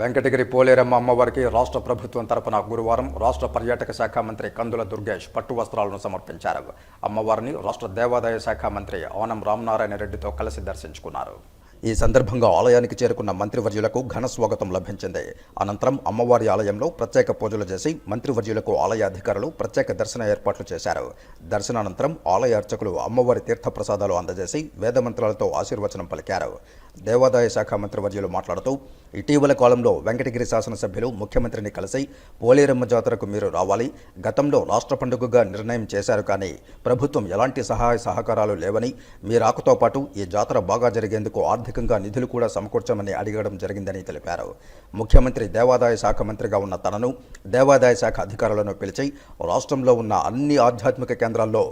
వెంకటగిరి పోలేరమ్మ అమ్మవారికి రాష్ట్ర ప్రభుత్వం తరపున గురువారం రాష్ట్ర పర్యాటక శాఖ మంత్రి కందుల దుర్గేష్ పట్టు వస్త్రాలను సమర్పించారు. అమ్మవారిని రాష్ట్ర దేవాదాయ శాఖ మంత్రి ఆనం రామనారాయణ రెడ్డితో కలిసి దర్శించుకున్నారు. ఈ సందర్భంగా ఆలయానికి చేరుకున్న మంత్రివర్యులకు ఘన స్వాగతం లభించింది. అనంతరం అమ్మవారి ఆలయంలో ప్రత్యేక పూజలు చేసి మంత్రివర్యులకు ఆలయ అధికారులు ప్రత్యేక దర్శన ఏర్పాట్లు చేశారు. దర్శనానంతరం ఆలయ అర్చకులు అమ్మవారి తీర్థ ప్రసాదాలు అందజేసి వేదమంత్రాలతో ఆశీర్వచనం పలికారు. దేవాదాయ శాఖ మంత్రివర్యులు మాట్లాడుతూ ఇటీవల కాలంలో వెంకటగిరి శాసనసభ్యులు ముఖ్యమంత్రిని కలిసి పోలేరమ్మ జాతరకు మీరు రావాలి. గతంలో రాష్ట్ర పండుగగా నిర్ణయం చేశారు కానీ ప్రభుత్వం ఎలాంటి సహాయ సహకారాలు లేవని మీ రాకతో పాటు ఈ జాతర బాగా జరిగేందుకు ఆర్థికంగా నిధులు కూడా సమకూర్చమని అడగడం జరిగిందని తెలిపారు. ముఖ్యమంత్రి దేవాదాయ శాఖ మంత్రిగా ఉన్న తనను దేవాదాయ శాఖ అధికారులను పిలిచి రాష్ట్రంలో ఉన్న అన్ని ఆధ్యాత్మిక కేంద్రాల్లో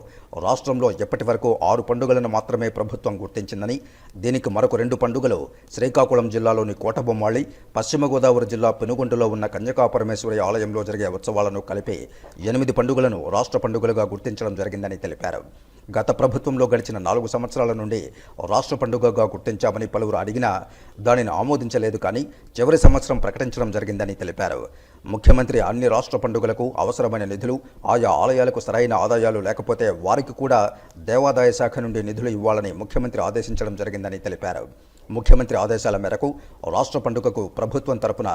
రాష్ట్రంలో ఎప్పటి వరకు ఆరు పండుగలను మాత్రమే ప్రభుత్వం గుర్తించిందని దీనికి మరొక రెండు పండుగలు శ్రీకాకుళం జిల్లాలోని కోటబొమ్మాళి పశ్చిమ గోదావరి జిల్లా పెనుగొండలో ఉన్న కన్యకాపరమేశ్వరి ఆలయంలో జరిగే ఉత్సవాలను కలిపి ఎనిమిది పండుగలను రాష్ట్ర పండుగలుగా గుర్తించడం జరిగిందని తెలిపారు. గత ప్రభుత్వంలో గడిచిన నాలుగు సంవత్సరాల నుండి రాష్ట్ర పండుగగా గుర్తించామని పలువురు అడిగినా దానిని ఆమోదించలేదు కానీ చివరి సంవత్సరం ప్రకటించడం జరిగిందని తెలిపారు. ముఖ్యమంత్రి అన్ని రాష్ట్ర పండుగలకు అవసరమైన నిధులు ఆయా ఆలయాలకు సరైన ఆదాయాలు లేకపోతే వారికి కూడా దేవాదాయ శాఖ నుండి నిధులు ఇవ్వాలని ముఖ్యమంత్రి ఆదేశించడం జరిగిందని తెలిపారు. ముఖ్యమంత్రి ఆదేశాల మేరకు రాష్ట్ర పండుగకు ప్రభుత్వం తరపున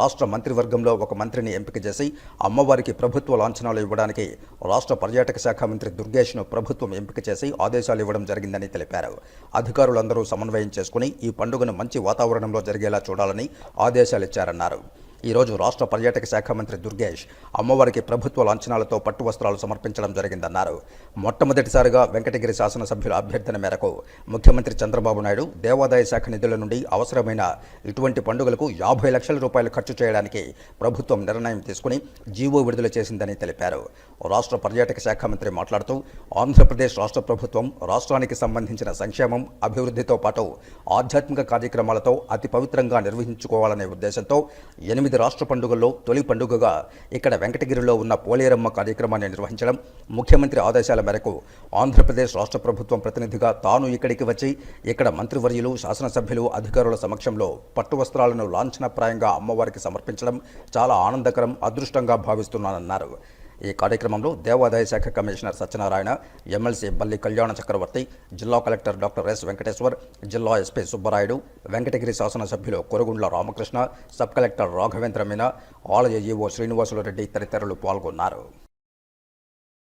రాష్ట్ర మంత్రివర్గంలో ఒక మంత్రిని ఎంపిక చేసి అమ్మవారికి ప్రభుత్వ లాంఛనాలు ఇవ్వడానికి రాష్ట్ర పర్యాటక శాఖ మంత్రి దుర్గేష్ను ప్రభుత్వం ఎంపిక చేసి ఆదేశాలు ఇవ్వడం జరిగిందని తెలిపారు. అధికారులందరూ సమన్వయం చేసుకుని ఈ పండుగను మంచి వాతావరణంలో జరిగేలా చూడాలని ఆదేశాలు ఇచ్చారన్నారు. ఈరోజు రాష్ట్ర పర్యాటక శాఖ మంత్రి దుర్గేష్ అమ్మవారికి ప్రభుత్వ లాంఛనాలతో పట్టు వస్త్రాలు సమర్పించడం జరిగిందన్నారు. మొట్టమొదటిసారిగా వెంకటగిరి శాసనసభ్యుల అభ్యర్థన మేరకు ముఖ్యమంత్రి చంద్రబాబు నాయుడు దేవాదాయ శాఖ నిధుల నుండి అవసరమైన ఇటువంటి పండుగలకు యాభై లక్షల రూపాయలు ఖర్చు చేయడానికి ప్రభుత్వం నిర్ణయం తీసుకుని జీవో విడుదల చేసిందని తెలిపారు. రాష్ట్ర పర్యాటక శాఖ మంత్రి మాట్లాడుతూ ఆంధ్రప్రదేశ్ రాష్ట్ర ప్రభుత్వం రాష్ట్రానికి సంబంధించిన సంక్షేమం అభివృద్ధితో పాటు ఆధ్యాత్మిక కార్యక్రమాలతో అతి పవిత్రంగా నిర్వహించుకోవాలనే ఉద్దేశంతో ఎనిమిది రాష్ట్ర పండుగల్లో తొలి పండుగగా ఇక్కడ వెంకటగిరిలో ఉన్న పోలేరమ్మ కార్యక్రమాన్ని నిర్వహించడం ముఖ్యమంత్రి ఆదేశాల మేరకు ఆంధ్రప్రదేశ్ రాష్ట్ర ప్రభుత్వం ప్రతినిధిగా తాను ఇక్కడికి వచ్చి ఇక్కడ మంత్రివర్యులు శాసనసభ్యులు అధికారుల సమక్షంలో పట్టు వస్త్రాలను లాంఛనప్రాయంగా అమ్మవారికి సమర్పించడం చాలా ఆనందకరం అదృష్టంగా భావిస్తున్నానన్నారు. ఈ కార్యక్రమంలో దేవాదాయ శాఖ కమిషనర్ సత్యనారాయణ ఎమ్మెల్సీ బల్లి కళ్యాణ చక్రవర్తి జిల్లా కలెక్టర్ డాక్టర్ ఎస్ వెంకటేశ్వర్ జిల్లా ఎస్పీ సుబ్బరాయుడు వెంకటగిరి శాసనసభ్యులు కొరగుండ్ల రామకృష్ణ సబ్ కలెక్టర్ రాఘవేంద్ర మీనా ఆలయ ఈవో శ్రీనివాసులరెడ్డి తదితరులు పాల్గొన్నారు.